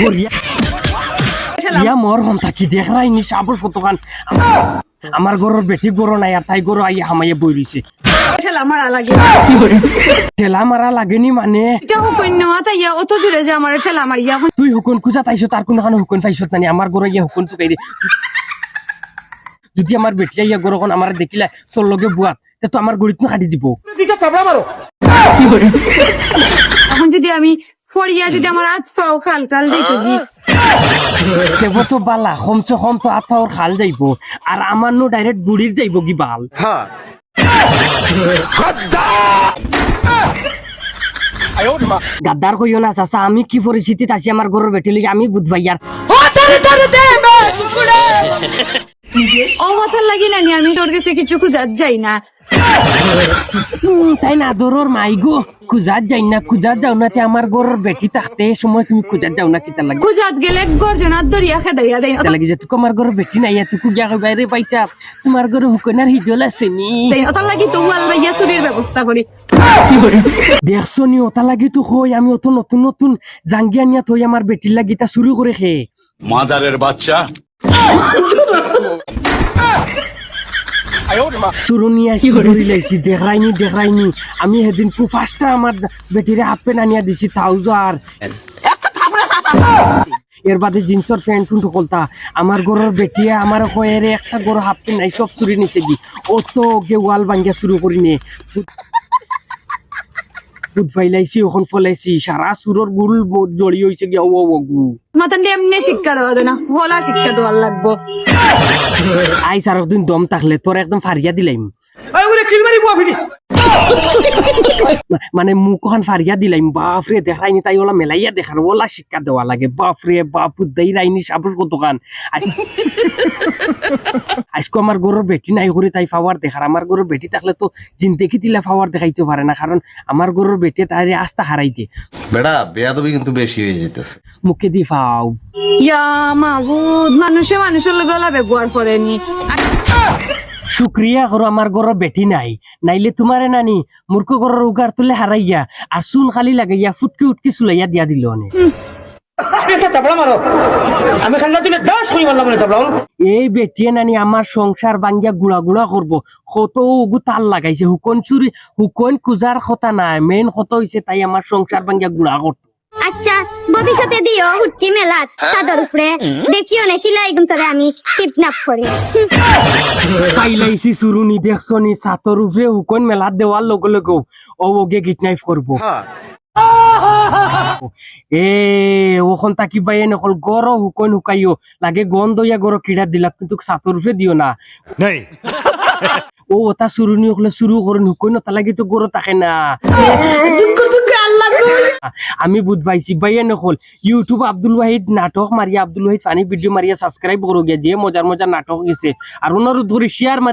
করিয়া ইয়া মর হন থাকি দেখ নাই নি সাবর ফটোখান আমার ঘরের বেটি গরো নাই আর তাই গরো আইয়া হামাইয়া বই রইছে ঠেলা মারা লাগে। ঠেলা মারা লাগেনি মানে। তাই ইয়া অত জোরে যে আমার ঠেলা মারিয়া তুই হুকুন খুঁজা পাইছো তার কোনো হুকুন পাইছো আমার ইয়া হুকুন টুকাই দে যদি আমার বেটি ইয়া গরো কোন আমার দেখিলা তোর লগে বুয়াত তে তো আমার গড়িত কাটি দিব। এখন যদি আমি ফরিয়া যদি আমার হাত খাল টাল দিতে দেব তো বালা কমসে কম তো আথাওর খাল যাইব আর আমার নো ডাইরেক্ট বুড়ির যাইব কি বাল? গাদ্দার কইও না চাচা আমি কি পরিস্থিতিত আছি আমার ঘরের বেটি লইয়া আমি বুধবাই আর ও মাথার লাগি নানি আমি তোর কাছে কিছু খুঁজাত যাই না। তাই না দরর মাই গো খুঁজাত যাই না খুঁজাত যাও না তে আমার ঘরের বেটি থাকতে সময় তুমি খুঁজাত যাও না কিতা লাগে। খুঁজাত গেলে গর্জনাত দরিয়া খেদাইয়া দেয় লাগে যে তুক আমার বেটি নাই কুগিয়া পাইছা তোমার হুকনার হিজল আছে নি ওটার লাগি তো ওয়াল বাইয়া চুরির ব্যবস্থা করি। দেখছ নি ওটা লাগি তো কই আমি অত নতুন নতুন জাঙ্গিয়া নিয়া থই আমার বেটির লাগি তা শুরু করে খে মাদারের বাচ্চা শুরু নিয়ে আসি ধরি লাইছি দেখাইনি দেখাইনি। আমি আমার বেটিরে হাফ প্যান্ট আনিয়া দিছি এর বাদে জিন্সর প্যান্ট টুন্টু কলতা? আমার ঘরের বেটিয়ে আমার রে একটা গরো হাফ প্যান্ট নাই সব চুরি নিছে কি ও তো গে ওয়াল ভাঙ্গিয়া শুরু করি বুধ ফাইলাইছি ওখন ফলাইছি। সারা সুরর গুল জড়ি হয়েছে গিয়া ও গু। মাতান এমনি শিক্ষা দেওয়া দেয় না শিক্ষা দেওয়ার লাগবো। আই সার দিন দম থাকলে তোর একদম ফারিয়া দিলাইম। মা- মানে মুখ ওখান ফারিয়া দিলাইম বাপরে দেখাইনি তাই ওলা মেলাইয়া দেখার ওলা শিক্ষা দেওয়া লাগে বাপরে বাপ দেই রাইনি সাবস কতখান আজকে আমার গরুর বেটি নাই করে তাই পাওয়ার দেখার আমার গরুর বেটি থাকলে তো জিন্দেগি দিলে পাওয়ার দেখাইতে পারে না কারণ আমার গরুর বেটি তাই আস্থা হারাইতে বেড়া বেয়াদবি কিন্তু বেশি হয়ে যেতেছে মুখে দি ফাও। ইয়া মাবুদ মানুষে মানুষের লগে ওলা ব্যবহার করেনি। শুক্রিয়া করো আমার গরুর বেটি নাই। নাইলে তোমারে নানি মূর্খ ঘরের উগার তুলে হারাইয়া আর চুন খালি লাগাইয়া ফুটকি উটকি চুলাইয়া দিয়া দিল অনেক এই বেটিয়ে নানি আমার সংসার ভাঙ্গিয়া গুড়া গুড়া করব কত ওগু তাল লাগাইছে হুকন চুরি হুকন কুজার কথা নাই মেইন কথা হইছে তাই আমার সংসার বাঙ্গিয়া গুড়া করতো আচ্ছা ভবিষ্যতে দিও হুটকি মেলাত চাদর উপরে। দেখিও না সিলাই তরে আমি কিডন্যাপ করি। পাইলাইছি চুরুনি দেখছনি সাতর উপরে হুকন মেলাত দেওয়ার লগে লগে ও ওগে কিডন্যাপ করব এ ওখন তাকি পাই নকল গর হুকন হুকাইও লাগে গন্ধ ইয়া গর কিড়া দিলাক কিন্তু সাতর উপরে দিও না। নেই। ও ওটা চুরুনি হলে শুরু করুন হুকন তা লাগে তো গরো থাকে না আমি বুধ পাইছি বাইয়া নকল ইউটিউব আব্দুল ওয়াহিদ নাটক Maria Abdul Wahid funny video Maria subscribe করো গিয়া যে মজার মজার নাটক গেছে আর ওনারও ধরে শেয়ার মারি